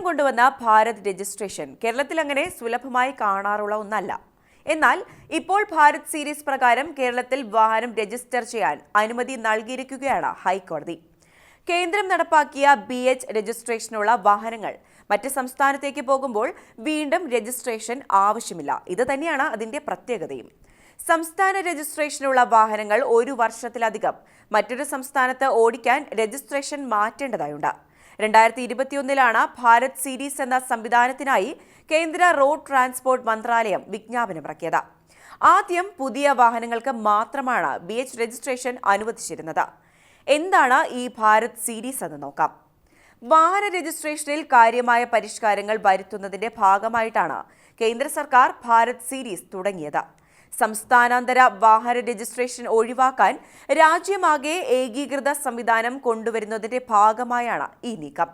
കേന്ദ്രം കൊണ്ടുവന്ന ഭാരത് രജിസ്ട്രേഷൻ കേരളത്തിൽ അങ്ങനെ സുലഭമായി കാണാറുള്ള ഒന്നല്ല. എന്നാൽ ഇപ്പോൾ ഭാരത് സീരീസ് പ്രകാരം കേരളത്തിൽ വാഹനം രജിസ്റ്റർ ചെയ്യാൻ അനുമതി നൽകിയിരിക്കുകയാണ് ഹൈക്കോടതി. കേന്ദ്രം നടപ്പാക്കിയ ബി എച്ച് രജിസ്ട്രേഷനുള്ള വാഹനങ്ങൾ മറ്റ് സംസ്ഥാനത്തേക്ക് പോകുമ്പോൾ വീണ്ടും രജിസ്ട്രേഷൻ ആവശ്യമില്ല. ഇത് തന്നെയാണ് അതിന്റെ പ്രത്യേകതയും. സംസ്ഥാന രജിസ്ട്രേഷനുള്ള വാഹനങ്ങൾ ഒരു വർഷത്തിലധികം മറ്റൊരു സംസ്ഥാനത്ത് ഓടിക്കാൻ രജിസ്ട്രേഷൻ മാറ്റേണ്ടതായുണ്ട്. രണ്ടായിരത്തി ഇരുപത്തിയൊന്നിലാണ് ഭാരത് സീരീസ് എന്ന സംവിധാനത്തിനായി കേന്ദ്ര റോഡ് ട്രാൻസ്പോർട്ട് മന്ത്രാലയം വിജ്ഞാപനമിറക്കിയത്. ആദ്യം പുതിയ വാഹനങ്ങൾക്ക് മാത്രമാണ് ബി എച്ച് രജിസ്ട്രേഷൻ അനുവദിച്ചിരുന്നത്. എന്താണ് ഈ ഭാരത് സീരീസ് എന്ന് നോക്കാം. വാഹന രജിസ്ട്രേഷനിൽ കാര്യമായ പരിഷ്കാരങ്ങൾ വരുത്തുന്നതിന്റെ ഭാഗമായിട്ടാണ് കേന്ദ്ര സർക്കാർ ഭാരത് സീരീസ് തുടങ്ങിയത്. സംസ്ഥാനാന്തര വാഹന രജിസ്ട്രേഷൻ ഒഴിവാക്കാൻ രാജ്യമാകെ ഏകീകൃത സംവിധാനം കൊണ്ടുവരുന്നതിന്റെ ഭാഗമായാണ് ഈ നീക്കം.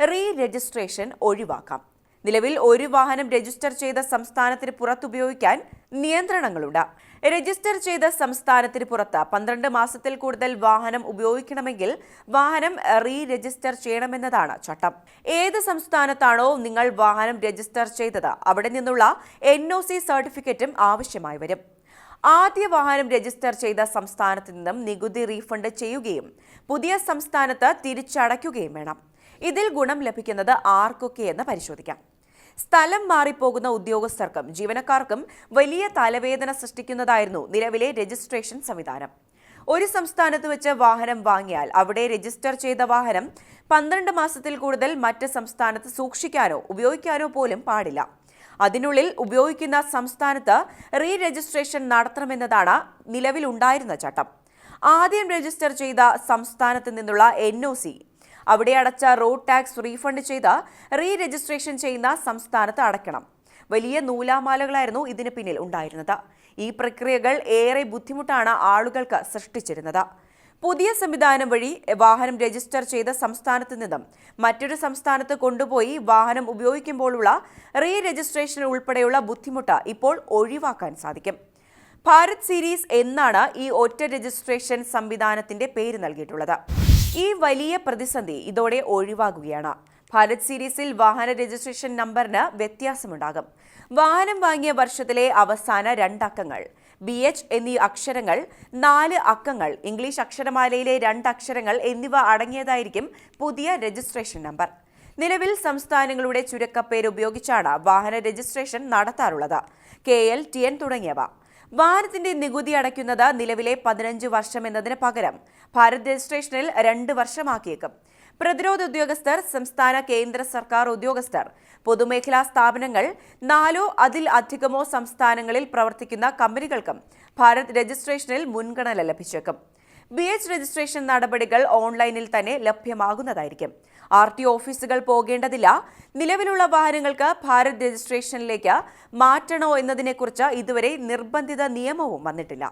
റീ രജിസ്ട്രേഷൻ ഒഴിവാക്കാം. നിലവിൽ ഒരു വാഹനം രജിസ്റ്റർ ചെയ്ത സംസ്ഥാനത്തിന് പുറത്തുപയോഗിക്കാൻ നിയന്ത്രണങ്ങളുണ്ട്. രജിസ്റ്റർ ചെയ്ത സംസ്ഥാനത്തിന് പുറത്ത് പന്ത്രണ്ട് മാസത്തിൽ കൂടുതൽ വാഹനം ഉപയോഗിക്കണമെങ്കിൽ വാഹനം റീ രജിസ്റ്റർ ചെയ്യണമെന്നതാണ് ചട്ടം. ഏത് സംസ്ഥാനത്താണോ നിങ്ങൾ വാഹനം രജിസ്റ്റർ ചെയ്തത് അവിടെ നിന്നുള്ള എൻ ഒ സി സർട്ടിഫിക്കറ്റും ആവശ്യമായി വരും. ആദ്യ വാഹനം രജിസ്റ്റർ ചെയ്ത സംസ്ഥാനത്ത് നിന്നും നികുതി റീഫണ്ട് ചെയ്യുകയും പുതിയ സംസ്ഥാനത്ത് തിരിച്ചടയ്ക്കുകയും വേണം. ഇതിൽ ഗുണം ലഭിക്കുന്നത് ആർക്കൊക്കെയെന്ന് പരിശോധിക്കാം. സ്ഥലം മാറിപ്പോകുന്ന ഉദ്യോഗസ്ഥർക്കും ജീവനക്കാർക്കും വലിയ തലവേദന സൃഷ്ടിക്കുന്നതായിരുന്നു നിലവിലെ രജിസ്ട്രേഷൻ സംവിധാനം. ഒരു സംസ്ഥാനത്ത് വെച്ച് വാഹനം വാങ്ങിയാൽ അവിടെ രജിസ്റ്റർ ചെയ്ത വാഹനം പന്ത്രണ്ട് മാസത്തിൽ കൂടുതൽ മറ്റ് സംസ്ഥാനത്ത് സൂക്ഷിക്കാനോ ഉപയോഗിക്കാനോ പോലും പാടില്ല. അതിനുള്ളിൽ ഉപയോഗിക്കുന്ന സംസ്ഥാനത്ത് റീ രജിസ്ട്രേഷൻ നടത്തണമെന്നതാണ് നിലവിലുണ്ടായിരുന്ന ചട്ടം. ആദ്യം രജിസ്റ്റർ ചെയ്ത സംസ്ഥാനത്ത് നിന്നുള്ള എൻ അവിടെ അടച്ച റോഡ് ടാക്സ് റീഫണ്ട് ചെയ്ത റീ രജിസ്ട്രേഷൻ ചെയ്യുന്ന സംസ്ഥാനത്ത് അടയ്ക്കണം. വലിയ നൂലാമാലകളായിരുന്നു ഇതിന് പിന്നിൽ ഉണ്ടായിരുന്നത്. ഈ പ്രക്രിയകൾ ഏറെ ബുദ്ധിമുട്ടാണ് ആളുകൾക്ക് സൃഷ്ടിച്ചിരുന്നത്. പുതിയ സംവിധാനം വഴി വാഹനം രജിസ്റ്റർ ചെയ്ത സംസ്ഥാനത്ത് നിന്നും മറ്റൊരു സംസ്ഥാനത്ത് കൊണ്ടുപോയി വാഹനം ഉപയോഗിക്കുമ്പോഴുള്ള റീ രജിസ്ട്രേഷൻ ഉൾപ്പെടെയുള്ള ബുദ്ധിമുട്ട് ഇപ്പോൾ ഒഴിവാക്കാൻ സാധിക്കും. ഭാരത് സീരീസ് എന്നാണ് ഈ ഒറ്റ രജിസ്ട്രേഷൻ സംവിധാനത്തിന്റെ പേര് നൽകിയിട്ടുള്ളത്. ഈ വലിയ പ്രതിസന്ധി ഇതോടെ ഒഴിവാകുകയാണ്. ഭാരത് സീരീസിൽ വാഹന രജിസ്ട്രേഷൻ നമ്പറിന് വ്യത്യാസമുണ്ടാകും. വാഹനം വാങ്ങിയ വർഷത്തിലെ അവസാന രണ്ടക്കങ്ങൾ ബി എച്ച് എന്നീ അക്ഷരങ്ങൾ നാല് അക്കങ്ങൾ ഇംഗ്ലീഷ് അക്ഷരമാലയിലെ രണ്ട് അക്ഷരങ്ങൾ എന്നിവ അടങ്ങിയതായിരിക്കും പുതിയ രജിസ്ട്രേഷൻ നമ്പർ. നിലവിൽ സംസ്ഥാനങ്ങളുടെ ചുരുക്കപ്പേര് ഉപയോഗിച്ചാണ് വാഹന രജിസ്ട്രേഷൻ നടത്താറുള്ളത്. കെ എൽ ടി എൻ തുടങ്ങിയവ. വാഹനത്തിന്റെ നികുതി അടയ്ക്കുന്നത് നിലവിലെ പതിനഞ്ച് വർഷം എന്നതിന് പകരം ഭാരത് രജിസ്ട്രേഷനിൽ രണ്ട് വർഷമാക്കിയേക്കും. പ്രതിരോധ ഉദ്യോഗസ്ഥർ സംസ്ഥാന കേന്ദ്ര സർക്കാർ ഉദ്യോഗസ്ഥർ പൊതുമേഖലാ സ്ഥാപനങ്ങൾ നാലോ അതിൽ അധികമോ സംസ്ഥാനങ്ങളിൽ പ്രവർത്തിക്കുന്ന കമ്പനികൾക്കും ഭാരത് രജിസ്ട്രേഷനിൽ മുൻഗണന ലഭിച്ചേക്കും. ബി എച്ച് രജിസ്ട്രേഷൻ നടപടികൾ ഓൺലൈനിൽ തന്നെ ലഭ്യമാകുന്നതായിരിക്കും. ആർ ടി ഓഫീസുകൾ പോകേണ്ടതില്ല. നിലവിലുള്ള വാഹനങ്ങൾക്ക് ഭാരത് രജിസ്ട്രേഷനിലേക്ക് മാറ്റണോ എന്നതിനെക്കുറിച്ച് ഇതുവരെ നിർബന്ധിത നിയമവും വന്നിട്ടില്ല.